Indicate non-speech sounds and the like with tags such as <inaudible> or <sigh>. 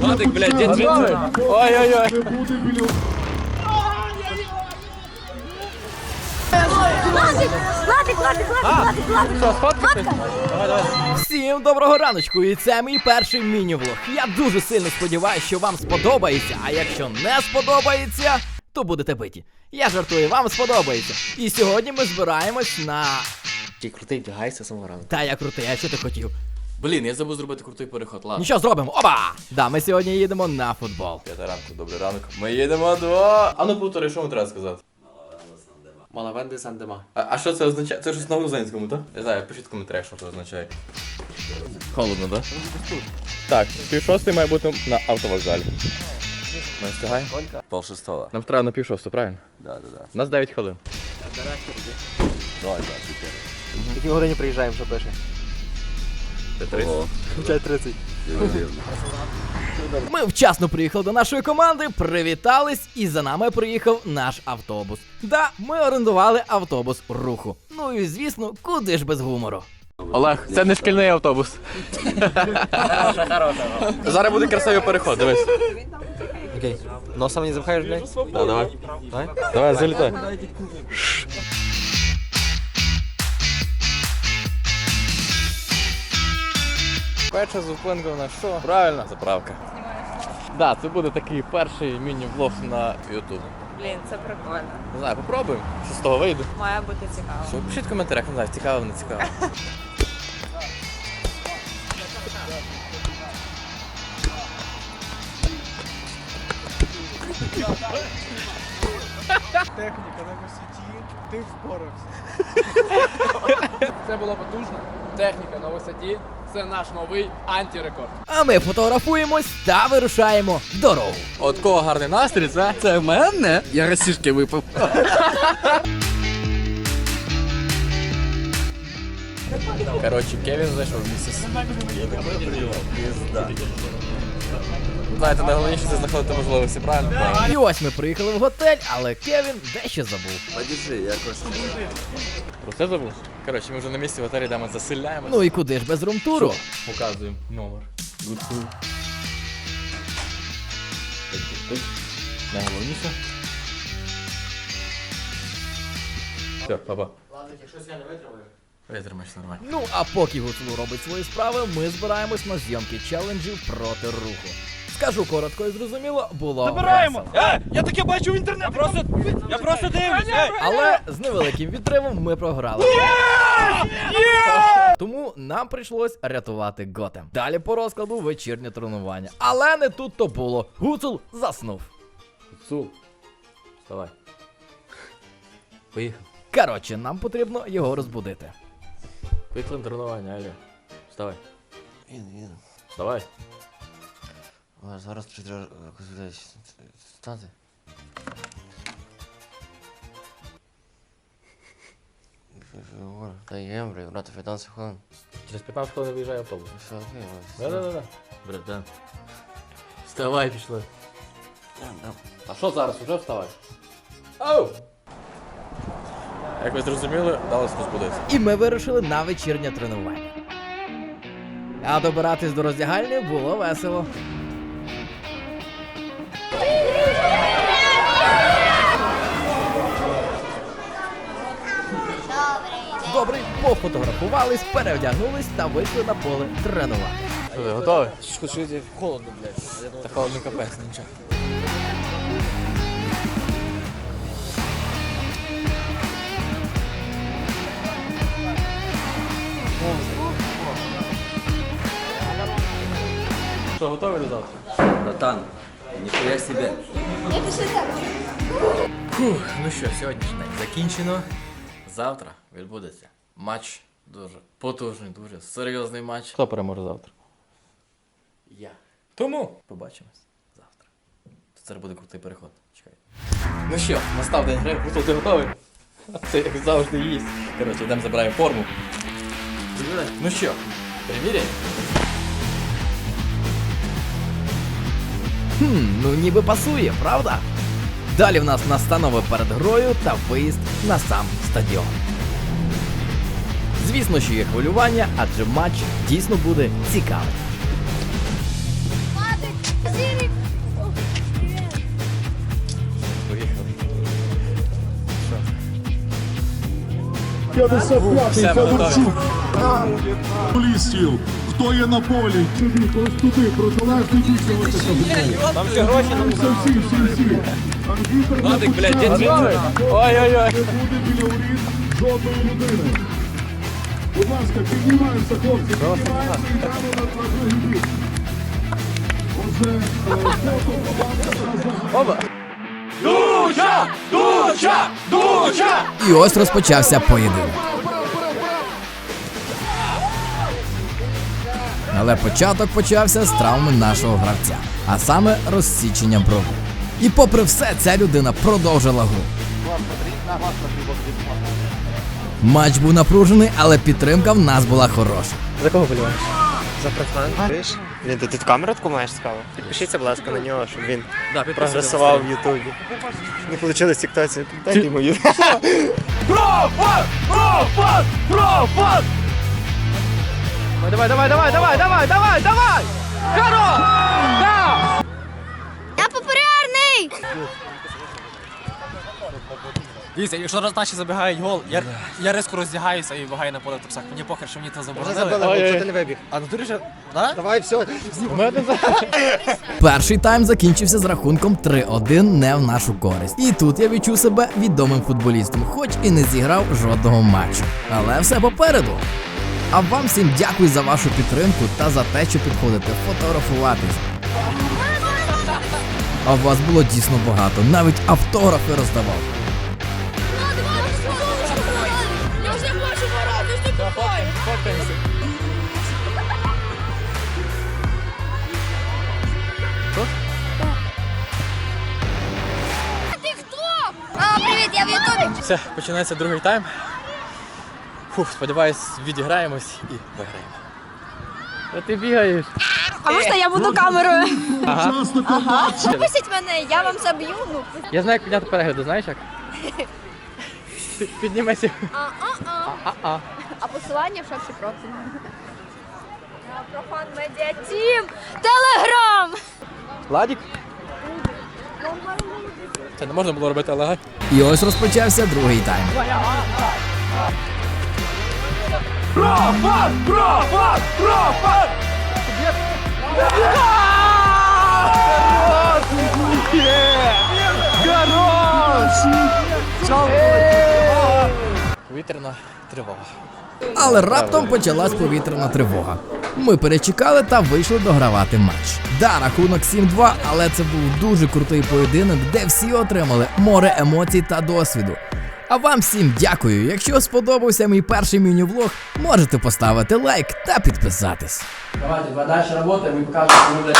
Владик, блядь, дід жити. Ой-ой-ой. Владик, Владик, Владик, Владик, Владик, Що. Давай, давай. Всім доброго раночку, і це мій перший міні-влог. Я дуже сильно сподіваюся, що вам сподобається. А якщо не сподобається, то будете биті. Я жартую, вам сподобається. І сьогодні ми збираємось на. Ти крутий, вдягайся самого ранку. Та я крутий, а що ти хотів? Блін, я забув зробити крутий переход, ладно. Нічого зробимо, оба! Да, ми сьогодні їдемо на футбол. П'ята ранку, добрий ранок. Ми їдемо до... А ну повтори, що вам треба сказати? Малавенди Сандема. А, а що це означає? Це щось на грузинському, так? Не знаю, пишіть в коментарях, що це означає. Холодно, так? Так, пів шостий має бути на автовокзалі. Ми встигаємо? Пол шестого. Нам треба на пів шостого, правильно? Да, да, да. У нас 9 хвилин. Давай, так, В якій годині приїжджаємо, що пише? 30. 5.30. Ми вчасно приїхали до нашої команди, привітались, і за нами приїхав наш автобус. Да, ми орендували автобус руху. Ну і звісно, куди ж без гумору. Олег, це не шкільний автобус. Зараз буде красивий переход, дивись. Окей. Носа мені запхаєш, блядь? Да, давай. Давай. Давай, залітай. Перша зупинка у нас що? Правильно, заправка. Да, це буде такий перший міні-влог на YouTube. Блін, це прикольно. Не знаю, попробуємо, що з того вийде. Має бути цікаво. Що, пишіть в коментарях, не знаю, цікаво, не цікаво. техніка на висоті, ти впорався. Це було потужно. Техніка на висоті це наш новий антирекорд. А ми фотографуємось та вирушаємо в дорогу. От кого гарний настрій, це? Це в мене? Я росішки випив. Коротше, Кевін зайшов в місяць. Знаєте, найголовніше це знаходити можливості, правильно? І ось ми приїхали в готель, але Кевін дещо забув. Про це забув? Коротше, ми вже на місці в готелі, де ми заселяємося. Ну і куди ж без румтуру? Показуємо номер. Гудку. Найголовніше. Все, папа. Ладно, якщо я не витримаю. Витримаєш нормально. Ну а поки Гуцулу робить свої справи, ми збираємось на зйомки челенджів проти руху. Скажу коротко і зрозуміло, було весело. Я таке бачу в інтернеті. Я просто, я просто дивлюсь. Але з невеликим відривом ми програли. Тому нам прийшлось рятувати Готем. Далі по розкладу вечірнє тренування. Але не тут то було. Гуцул заснув. Цул. Вставай. Поїхав. Коротше, нам потрібно його розбудити. Поїхали на тренування, Алі. Вставай. Їду, їду. Вставай. Зараз ще треба стати. Говорю? Та є, блядь, брати 15 хвилин. Через 15 хвилин виїжджає автобус. Все окей, Да-да-да. Братан. Вставай, пішли. А що зараз? Уже вставай? Оу! Як ви зрозуміли, далось розбудитися. І ми вирушили на вечірнє тренування. А добиратись до роздягальні було весело. Добре, пофотографувались, переодягнулись та вийшли на поле тренувати. Що, готовий? Що, що, холодно, блядь. Та холодно капець, нічого. Що, готовий до завтра? Братан, нихуя себе. Фух, ну що, сьогоднішній день закінчено. Завтра відбудеться матч дуже потужний, дуже серйозний матч. Хто переможе завтра? Я. Тому побачимось завтра. Це буде крутий переход. Чекай. Ну що, настав день гри. Гусел, ти готовий? <laughs> Це як завжди їсть. Коротше, йдемо забираємо форму. Ну що, приміряй? Хм, ну ніби пасує, правда? Далі в нас настанови перед грою та виїзд на сам стадіон. Звісно, що є хвилювання, адже матч дійсно буде цікавий. Поїхали. 55-й Федорчук. Футболістів. Хто є на полі? Туди, протилежний бік. Там всі гроші, там Всі, всі, всі, Владик, блядь, дід Вітер. Не Ой-ой-ой. буде біля воріт жодної людини. Будь ласка, піднімаємося, хлопці. Піднімаємося і йдемо на другий бік. Отже, е, фото команда разом. І ось розпочався поєдинок. Але початок почався з травми нашого гравця, а саме розсіченням брову. І попри все, ця людина продовжила гру. Матч був напружений, але підтримка в нас була хороша. За кого боліваєш? За профан. Блін, ти тут камеру таку маєш цікаво? Підпишіться, будь ласка, на нього, щоб він прогресував в Ютубі. Не вийшло в тіктоці. Дайте йому ю. Давай, давай, давай, давай, давай, давай, давай! Я Дивіться, якщо раз наші забігають гол, я, я різко роздягаюся і вагаю на поле в трусах. Мені похер, що мені це Вже заборонили. забили, ти не вибіг. А на турі вже? Да? Давай, все. <laughs> Перший тайм закінчився з рахунком 3-1 не в нашу користь. І тут я відчув себе відомим футболістом, хоч і не зіграв жодного матчу. Але все попереду. А вам всім дякую за вашу підтримку та за те, що підходите фотографуватись. А вас було дійсно багато, навіть автографи роздавав. Купай! Ти хто? А, привіт, я в Ютубі. Все, починається другий тайм. Фух, сподіваюсь, відіграємось і виграємо. А ти бігаєш. А можна я буду камерою? Учасником матчу. Випустіть мене, я вам заб'ю. Ну. Я знаю, як підняти перегляди, знаєш як? <laughs> Піднімайся. А-а-а. А посилання в шапці профілю. Профан Медіа Тім. Телеграм. Владик? Це не можна було робити, але І ось розпочався другий тайм. Повітряна тривога. Але раптом почалась повітряна тривога. Ми перечекали та вийшли догравати матч. Да, рахунок 7-2, але це був дуже крутий поєдинок, де всі отримали море емоцій та досвіду. А вам всім дякую. Якщо сподобався мій перший міні-влог, можете поставити лайк та підписатись. Давайте, далі роботи, ми покажемо, що ми для